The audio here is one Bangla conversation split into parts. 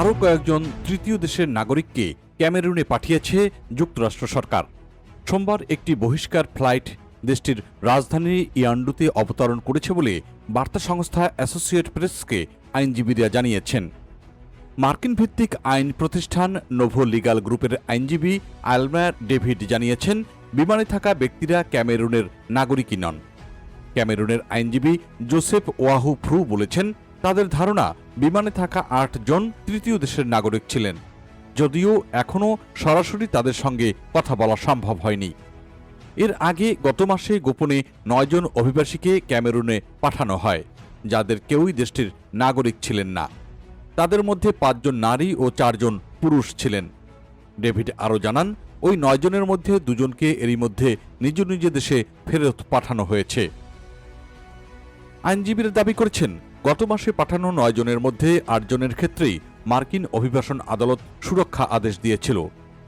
আরও কয়েকজন তৃতীয় দেশের নাগরিককে ক্যামেরুনে পাঠিয়েছে যুক্তরাষ্ট্র সরকার। সোমবার একটি বহিষ্কার ফ্লাইট দেশটির রাজধানী ইয়ান্ডুতে অবতরণ করেছে বলে বার্তা সংস্থা অ্যাসোসিয়েট প্রেসকে আইনজীবীরা জানিয়েছেন। মার্কিন ভিত্তিক আইন প্রতিষ্ঠান নোভো লিগাল গ্রুপের আইনজীবী আলমা ডেভিড জানিয়েছেন, বিমানে থাকা ব্যক্তিরা ক্যামেরুনের নাগরিকই নন। ক্যামেরুনের আইনজীবী জোসেফ ওয়াহু ফ্রু বলেছেন তাদের ধারণা, বিমানে থাকা আট জন তৃতীয় দেশের নাগরিক ছিলেন। যদিও এখনও সরাসরি তাদের সঙ্গে কথা বলা সম্ভব হয়নি। এর আগে গত মাসে গোপনে নয়জন অভিবাসীকে ক্যামেরুনে পাঠানো হয়, যাদের কেউই দেশটির নাগরিক ছিলেন না। তাদের মধ্যে পাঁচজন নারী ও চারজন পুরুষ ছিলেন। ডেভিড আরও জানান, ওই নয়জনের মধ্যে দুজনকে এরই মধ্যে নিজ নিজ দেশে ফেরত পাঠানো হয়েছে। আইনজীবীরা দাবি করেছেন গত মাসে পাঠানো নয় জনের মধ্যে আটজনের ক্ষেত্রেই মার্কিন অভিবাসন আদালত সুরক্ষা আদেশ দিয়েছিল।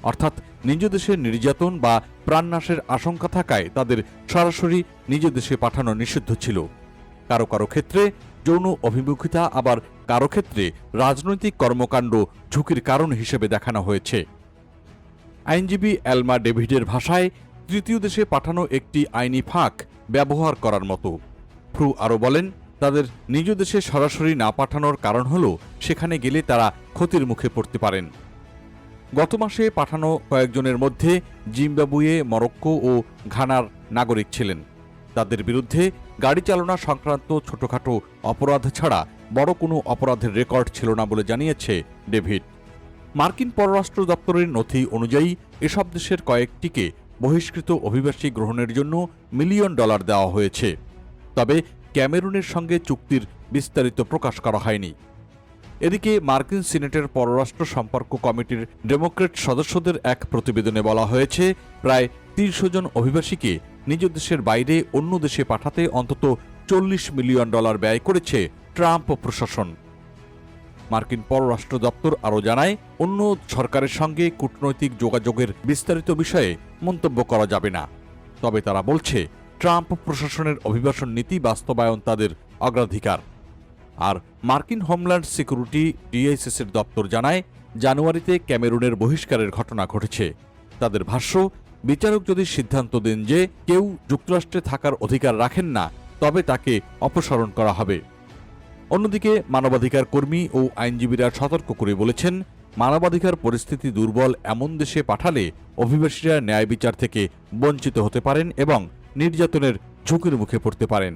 অর্থাৎ নিজ দেশে নির্যাতন বা প্রাণনাশের আশঙ্কা থাকায় তাদের সরাসরি নিজ দেশে পাঠানো নিষিদ্ধ ছিল। কারও কারও ক্ষেত্রে যৌন অভিমুখিতা, আবার কারও ক্ষেত্রে রাজনৈতিক কর্মকাণ্ড ঝুঁকির কারণ হিসেবে দেখানো হয়েছে। আইনজীবী অ্যালমা ডেভিডের ভাষায়, তৃতীয় দেশে পাঠানো একটি আইনি ফাঁক ব্যবহার করার মতো। ফ্রু আরও বলেন তাদের নিজ দেশে সরাসরি না পাঠানোর কারণ হল সেখানে গেলে তারা ক্ষতির মুখে পড়তে পারেন। গত মাসে পাঠানো কয়েকজনের মধ্যে জিম্বাবুয়ে, মরক্কো ও ঘানার নাগরিক ছিলেন। তাদের বিরুদ্ধে গাড়ি চালনা সংক্রান্ত ছোটখাটো অপরাধ ছাড়া বড় কোনো অপরাধের রেকর্ড ছিল না বলে জানিয়েছে ডেভিড। মার্কিন পররাষ্ট্র দপ্তরের নথি অনুযায়ী এসব দেশের কয়েকটিকে বহিষ্কৃত অভিবাসী গ্রহণের জন্য মিলিয়ন ডলার দেওয়া হয়েছে। তবে ক্যামেরুনের সঙ্গে চুক্তির বিস্তারিত প্রকাশ করা হয়নি। এদিকে মার্কিন সিনেটের পররাষ্ট্র সম্পর্ক কমিটির ডেমোক্রেট সদস্যদের এক প্রতিবেদনে বলা হয়েছে, প্রায় তিনশো জন অভিবাসীকে নিজ দেশের বাইরে অন্য দেশে পাঠাতে অন্তত চল্লিশ মিলিয়ন ডলার ব্যয় করেছে ট্রাম্প প্রশাসন। মার্কিন পররাষ্ট্র দপ্তর আরও জানায়, অন্য সরকারের সঙ্গে কূটনৈতিক যোগাযোগের বিস্তারিত বিষয়ে মন্তব্য করা যাবে না। তবে তারা বলছে ট্রাম্প প্রশাসনের অভিবাসন নীতি বাস্তবায়ন তাদের অগ্রাধিকার। আর মার্কিন হোমল্যান্ড সিকিউরিটি ডিএসএস এর দপ্তর জানায়, জানুয়ারিতে ক্যামেরুনের বহিষ্কারের ঘটনা ঘটেছে। তাদের ভাষ্য, বিচারক যদি সিদ্ধান্ত দেন যে কেউ যুক্তরাষ্ট্রে থাকার অধিকার রাখেন না, তবে তাকে অপসারণ করা হবে। অন্যদিকে মানবাধিকার কর্মী ও আইনজীবীরা সতর্ক করে বলেছেন, মানবাধিকার পরিস্থিতি দুর্বল এমন দেশে পাঠালে অভিবাসীরা ন্যায় বিচার থেকে বঞ্চিত হতে পারেন এবং নির্যাতনের ঝুঁকির মুখে পড়তে পারেন।